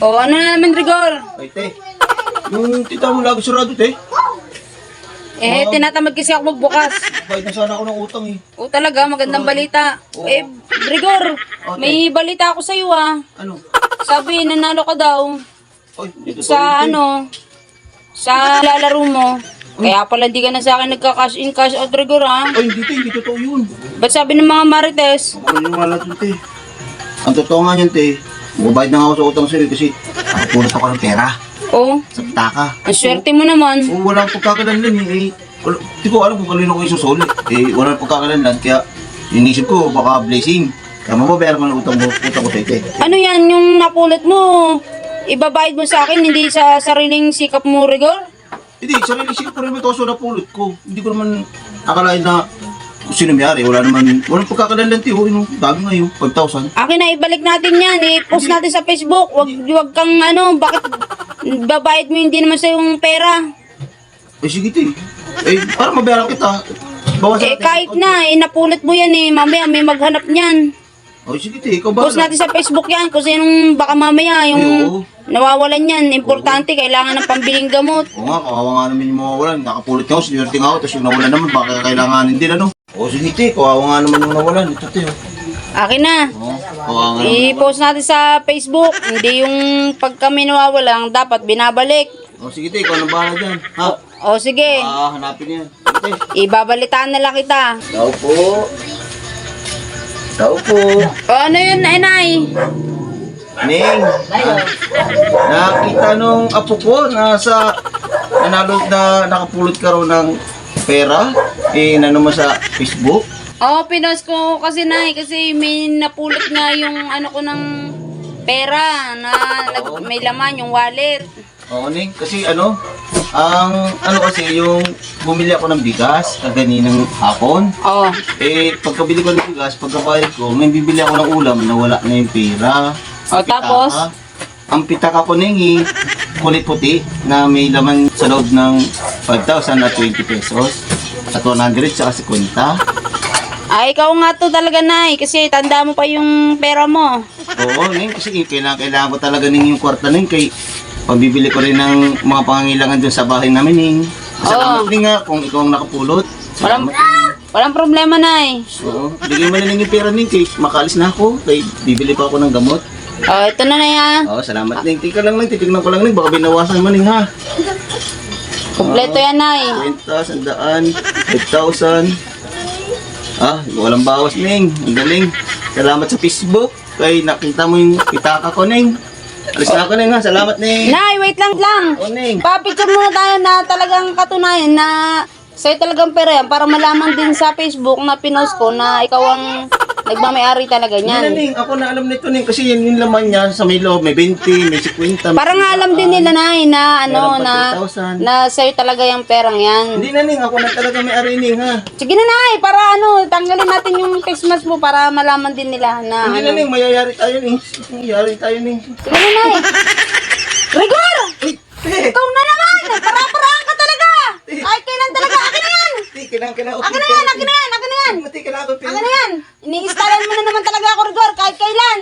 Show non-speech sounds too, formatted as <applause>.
O, ano na naman, Rigor? Ay, te. Yung tita mo lagi sarado, te. Eh, tinatamad kasi ako magbukas. Bayad na sana ako ng utang eh. O talaga, magandang balita. Eh, Rigor, may balita ako sa'yo ah. Ano? Sabi, nanalo ka daw Ay, dito sa ano, sa lalaro mo. Kaya pala di ka na sa akin nagka-cash in, cash out, Rigor ah. Ay, hindi, te. Hindi totoo yun. Ba't sabi ng mga marites? Ano yung wala dun, te? Ang totoo nga yan, te. Mabayad na nga ako sa utang sa'yo kasi nakapulat ako ng pera Oh, sa pitaka. ang swerte mo naman. Oo, wala akong pagkakalanlan eh. eh wala, di ko alam kung kanino ko isusuli. Eh, wala akong pagkakalanlan. Kaya, inisip ko, baka blessing. Kaya mababayaran ko ng utang mo, utang ko, te. Ano yan, yung napulot mo, ibabayad mo sa akin, hindi sa sariling sikap mo, Rigor? Hindi, sarili sikap ko rin may kaso na pulot ko. Hindi ko naman akalain na kung sino may-ari. Wala naman, walang pagkakalanlan, te. Oh, yung dami nga yung 5,000. Akin na, ibalik natin yan. I-post natin sa Facebook. Wag, wag kang ano, bakit babayad mo hindi naman sa yung pera. Eh, sige, te. Eh, para mabayaran kita. Bawasan Eh, kahit na, eh, napulot mo yan eh. Mamaya may maghanap niyan. Oh, sige, te. Ikaw ba? Post natin sa Facebook yan. Kung sinong baka mamaya yung nawawalan yan. Importante, kailangan ng pambiling gamot. Oo nga, kawawa nga naman yung mawawalan. Nakapulot nga ako, sinwerte nga ako, tapos yung nawalan naman, baka kailanganin din, ano? Oo, sige, te. Kawawa nga naman yung nawalan. Ito, te. oh. Akin na. Oo, kawawa nga naman. I-post natin sa Facebook. Hindi yung pag kami nawawalan, dapat binabalik. Oh, sige, te. Ikaw na bahala dyan. Ha? O sige, Ah, hanapin yan. Te. ibabalitaan na lang kita. Tao po. Tao po. O ano yun, Nay? Ning, ah, nakita nung apo ko na sa nanalo na nakapulot ka raw ng pera, eh, nano mo sa Facebook. Oo, pinost ko kasi Nay, kasi may napulot nga yung ano ko ng pera na nag, may laman, yung wallet. Oo, Ning, kasi ano, ang ano kasi yung bumili ako ng bigas kaganinang hapon. Oo. Eh, pagkabili ko ng bigas, pagkabayad ko, may bibili ako ng ulam na wala na yung pera. O, Ang tapos? pitaka- Ang pitaka ko ning kulay puti na may laman sa loob ng 5,000 at 20 pesos at 100 sa 50. Ay, ikaw nga to talaga, Nay, kasi tanda mo pa yung pera mo. Oo, ning kasi kailangan, kailangan ko talaga ning yung kwarta ning kay pambibili ko rin ng mga pangangailangan dun sa bahay namin ning. Salamat ning nga kung ikaw ang nakapulot. Walang, Salamat. walang problema, Nay. Oo, bigay mo na ning yung pera ning kay makalis na ako kay bibili pa ako ng gamot. O, ito na, Nay, ha. Oo, salamat ning. Tika lang ning, titignan ko lang ning baka binawasan mo ning ha. Kompleto yan, Nay. 20, sandaan, 5,000. Ah, walang bawas, Ning. Ang galing. Salamat sa Facebook. Kay nakita mo yung pitaka ko, Ning. Alis na ako, Ning, ha. Salamat, Ning. Nay, wait lang lang. Oh, Ning. Papicture muna tayo na talagang katunayan na sa'yo talagang pera yan para malaman din sa Facebook na pinost ko na ikaw ang nagmamayari talaga na, niyan. Ning. Ako na alam nito, Ning. Kasi yan yung laman niya sa may loob. May 20, may 50. may Para nga alam din nila Nay na ano Meron pa na 3,000. na sa'yo talaga yung perang yan. Hindi na, Ning. Ako na talaga may ari, Ning, ha. Sige na Nay, para ano, tanggalin natin yung Christmas mo para malaman din nila na Hindi na, ano. Ning. Mayayari tayo, Ning. Mayayari tayo, Ning. Sige na Nay. <laughs> Ikaw kalaban pero... Ano na yan? Ini-installan mo na naman talaga ako, Rigor, kahit kailan.